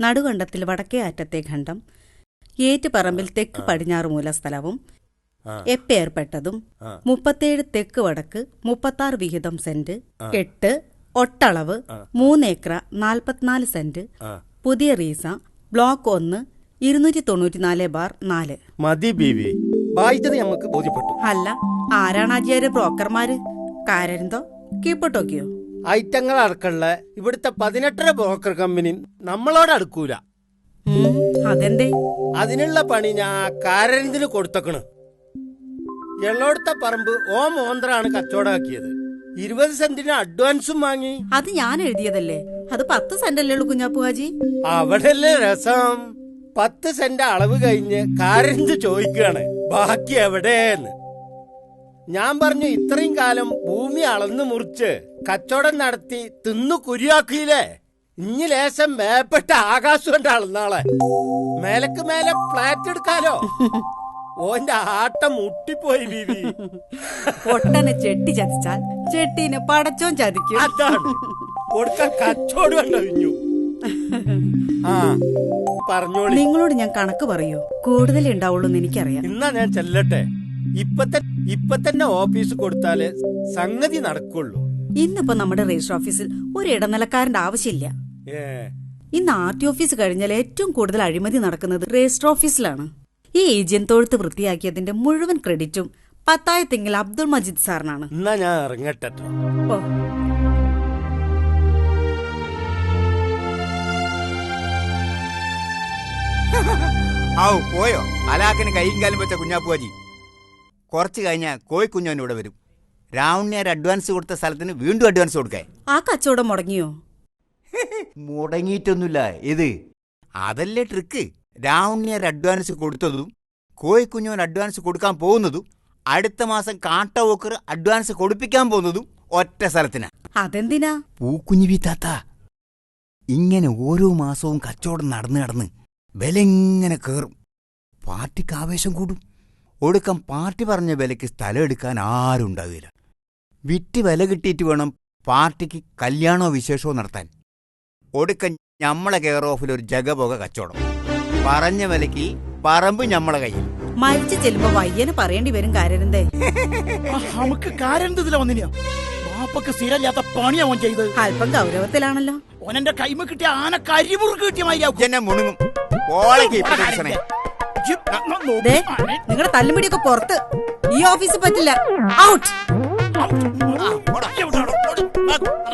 നടുകണ്ടത്തിൽ വടക്കേ അറ്റത്തെ ഖണ്ഡം ഏറ്റുപറമ്പിൽ തെക്ക് പടിഞ്ഞാറ് മൂല സ്ഥലവും ആ. എപ്പേർപ്പെട്ടതും. മുപ്പത്തേഴ് തെക്ക് വടക്ക് മുപ്പത്താറ് വിഹിതം സെന്റ് എട്ട് ഒട്ടളവ് മൂന്നേക്കർ നാൽപ്പത്തിനാല് സെന്റ് പുതിയ റീസ ബ്ലോക്ക് ഒന്ന് ഇരുന്നൂറ്റി തൊണ്ണൂറ്റിനാല് ബാർ നാല്. മതി ബീവി. വായിച്ചത് നമുക്ക് ബോധ്യപ്പെട്ടു. അല്ല ആരാണ് ആചാര്യ ബ്രോക്കർമാര്? കാരന്തോ? കീപ്പ് ഐറ്റങ്ങൾ അടക്കമുള്ള ഇവിടുത്തെ പതിനെട്ടര ബ്രോക്കർ കമ്പനി നമ്മളോട് അടുക്കൂല. അതെന്തേ? അതിനുള്ള പണി ഞാൻ കാരന്തിന് കൊടുത്തക്കണ്. എള്ളോടത്തെ പറമ്പ് ഓ മോന്ത്രാണ് കച്ചവടമാക്കിയത്. ഇരുപത് സെന്റിന് അഡ്വാൻസും വാങ്ങി. അത് ഞാൻ എഴുതിയതല്ലേ? അത് പത്ത് സെന്റല്ലേ ഉള്ളൂ കുഞ്ഞാപ്പുവാജി അവിടെ അവിടെയല്ലേ രസം? പത്ത് സെന്റ് അളവ് കഴിഞ്ഞ് കാരന്ത് ചോദിക്കുകയാണ് ബാക്കി എവിടെന്ന് ഞാൻ പറഞ്ഞു ഇത്രയും കാലം ഭൂമി അളന്ന് മുറിച്ച് കച്ചവടം നടത്തി തിന്നു കുരിയാക്കിയില്ലേ ഇനി ലേശം മേപ്പെട്ട ആകാശം അളന്നാളെ മേലക്ക് മേലെ ഫ്ലാറ്റ് എടുക്കാലോ? ഓന്റെ ആട്ടം മുട്ടിപ്പോയി ബീവി. പൊട്ടനെ ചെട്ടി ചതിച്ചാൽ ചെട്ടീനെ പടച്ചോൻ ചതിക്കും. അതാണ്. കൊടുക്കാൻ കച്ചോട് കണ്ടു ആ പറഞ്ഞോളി. നിങ്ങളോട് ഞാൻ കണക്ക് പറയൂ? കൂടുതലേ ഉണ്ടാവുള്ളൂ എന്ന് എനിക്കറിയാം. എന്നാ ഞാൻ ചെല്ലട്ടെ. ഇപ്പൊ തന്നെ ഇപ്പൊ തന്നെ ഓഫീസ് കൊടുത്താലേ സംഗതി നടക്കുള്ളൂ. ഇന്നിപ്പോ നമ്മുടെ രജിസ്റ്റർ ഓഫീസിൽ ഒരു ഇടനിലക്കാരന്റെ ആവശ്യമില്ല. ഏ. ഇന്ന് ആർ ടി ഓഫീസ് കഴിഞ്ഞാൽ ഏറ്റവും കൂടുതൽ അഴിമതി നടക്കുന്നത് രജിസ്റ്റർ ഓഫീസിലാണ്. ഈ ഏജന്റ് തൊഴുത്ത് വൃത്തിയാക്കിയതിന്റെ മുഴുവൻ ക്രെഡിറ്റും പത്തായത്തെങ്കിൽ അബ്ദുൾ മജീദ് സാറിനാണ്. എന്നാ ഞാൻ ഇറങ്ങട്ടെ ഓ. ഔ പോയോ? അലാക്കിന് കൈയും കാലും വെച്ച കുഞ്ഞാപ്പുവാജി. കുറച്ച് കഴിഞ്ഞാൽ കോഴിക്കുഞ്ഞോൻ ഇവിടെ വരും. രാവണ്യാർ അഡ്വാൻസ് കൊടുത്ത സ്ഥലത്തിന് വീണ്ടും അഡ്വാൻസ് കൊടുക്കേ. ആ കച്ചവടം മുടങ്ങിയോ? മുടങ്ങിയിട്ടൊന്നുമില്ല. ഇത് അതല്ലേ ട്രിക്ക് രാവണ്യാർ അഡ്വാൻസ് കൊടുത്തതും കോഴിക്കുഞ്ഞോൻ അഡ്വാൻസ് കൊടുക്കാൻ പോകുന്നതും അടുത്ത മാസം കാട്ട വോക്കർ അഡ്വാൻസ് കൊടുപ്പിക്കാൻ പോകുന്നതും ഒറ്റ സ്ഥലത്തിനാ. അതെന്തിനാ? പൂക്കുഞ്ഞു വീത്താത്ത ഇങ്ങനെ ഓരോ മാസവും കച്ചവടം നടന്ന് നടന്ന് വില ഇങ്ങനെ കേറും. പാർട്ടിക്ക് ആവേശം കൂടും. ഒടുക്കം പാർട്ടി പറഞ്ഞ വിലയ്ക്ക് സ്ഥലം എടുക്കാൻ ആരും ഉണ്ടാവില്ല വിറ്റ് വില കിട്ടിയിട്ട് വേണം പാർട്ടിക്ക് കല്യാണോ വിശേഷമോ നടത്താൻ. ഒടുക്കം ഞമ്മളെ കെയർ ഓഫിൽ ഒരു ജഗപോക കച്ചവടം. പറഞ്ഞ വിലയ്ക്ക് പറമ്പ് ഞമ്മളെ കയ്യിൽ. മരിച്ചു ചെല്ലുമ്പോ വയ്യന് പറയേണ്ടി വരും കാരണന്തേ നമുക്ക് വന്നിനാ? വാപ്പക്ക് സ്ഥിരമില്ലാത്ത പണിയാ ഓൻ ചെയ്ത്. അല്പം ഗൗരവത്തിലാണല്ലോ. ഓനെന്റെ കൈമ കിട്ടിയ ആന കരിമുറുക്ക് കിട്ടിയ മാതിരി മുണുങ്ങും. നിങ്ങളുടെ തല്ലുമിടിയൊക്കെ പുറത്ത് ഈ ഓഫീസിൽ പറ്റില്ല ഔട്ട്